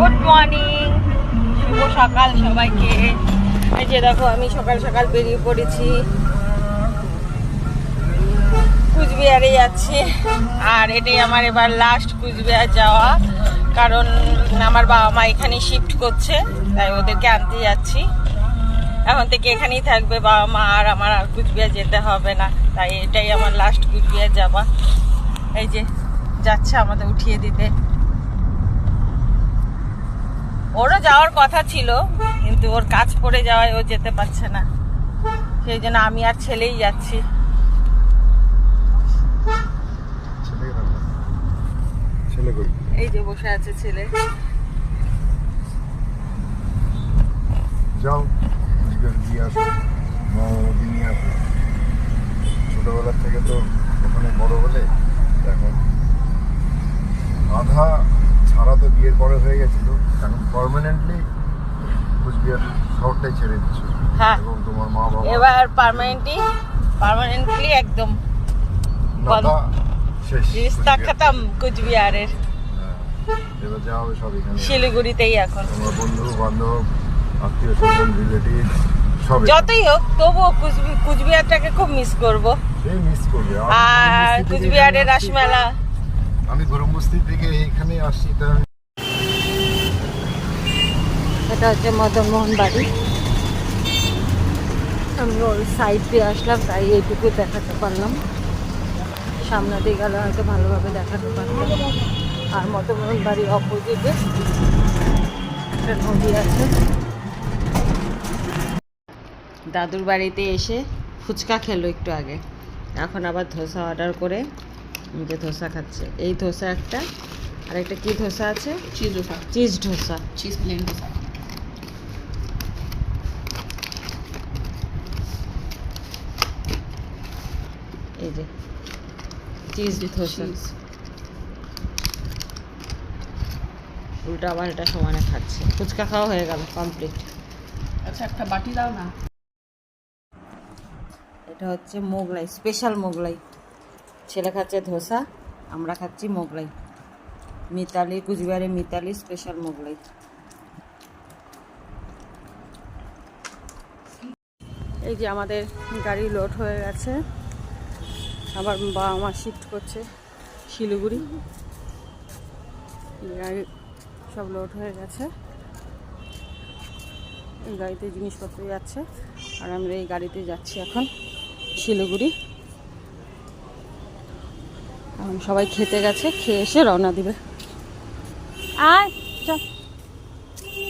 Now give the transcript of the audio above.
Good morning শুভ সকাল সবাইকে। এই যে দেখো, আমি সকাল সকাল বেরিয়ে পড়েছি। কুচবিহারে যাচ্ছি। আর এটাই আমার এবার লাস্ট কুচবিহার যাওয়া। কারণ আমার বাবা মা এখানে শিফট করছে, তাই ওদেরকে আনতে যাচ্ছি। এখন থেকে এখানেই থাকবে বাবা মা, আর আমার আর কুচবিহার যেতে হবে না। তাই এটাই আমার লাস্ট কুচবিহার যাওয়া। এই যে, যাচ্ছে আমাদের উঠিয়ে দিতে। ওরও যাওয়ার কথা ছিল কিন্তু ওর কাজ পড়ে যাওয়ায় ও যেতে পারছে না। সেই জন্য আমি আর ছেলেই যাচ্ছি। এই যে বসে আছে ছেলে। যাও দিয়ে আসো। মা নিয়ে আসো। ছোটবেলার থেকে তো ওখানে বড় হলে এখন আধা ছাড়া তো বিয়ের পরে হয়ে গেছিল। এখন পার্মানেন্টলি কুচবিহার শহরটাই ছেড়ে দিচ্ছ হ্যাঁ। এবং তোমার মা বাবা এবার পার্মানেন্টলি পার্মানেন্টলি একদম নাতা শেষ রিস্তা খতম কুচবিহারের। হ্যাঁ। এবার যা হবে সব এখানে। শিলিগুড়িতেই এখন। তোমার বন্ধু বান্ধব আত্মীয় স্বজন রিলেটিভ যতই হোক তবুও কুচবিহারটাকে খুব মিস করব। মিস করবে আর কুচবিহারের। রাসমেলা। আমি গরমবস্তি থেকে এখানে আসছি তা এটা হচ্ছে মদনমোহন বাড়ি। আমি ওর সাইড দিয়ে আসলাম তাই এইটুকু দেখাতে পারলাম। সামনে দিয়ে গেলে হয়তো ভালোভাবে দেখাতে পারলাম আর মদনমোহন বাড়ির অপোজিটে একটা নদী আছে। দাদুর বাড়িতে এসে ফুচকা খেলো একটু আগে। এখন আবার ধোসা অর্ডার করে যে ধোসা খাচ্ছে। এই ধোসা একটা আর একটা কি ধোসা আছে? Cheese dosa. Cheese dosa. Cheese plain dosa এই যে চিজ চিজ উল্টা আবার এটা সমানে খাচ্ছে। ফুচকা খাওয়া হয়ে গেল কমপ্লিট আচ্ছা একটা বাটি দাও না। এটা হচ্ছে মোগলাই স্পেশাল মোগলাই। ছেলে খাচ্ছে ধোসা আমরা খাচ্ছি মোগলাই। মিতালি কুচবিহারে মিতালি স্পেশাল মোগলাই। এই যে আমাদের গাড়ি লোড হয়ে গেছে। আবার বাবা মা শিফট করছে শিলিগুড়ি। গাড়ি সব লোড হয়ে গেছে। এই গাড়িতে জিনিসপত্র যাচ্ছে। আর আমরা এই গাড়িতে যাচ্ছি এখন শিলিগুড়ি। সবাই খেতে গেছে, খেয়ে এসে রওনা দিবে। আয়, চল।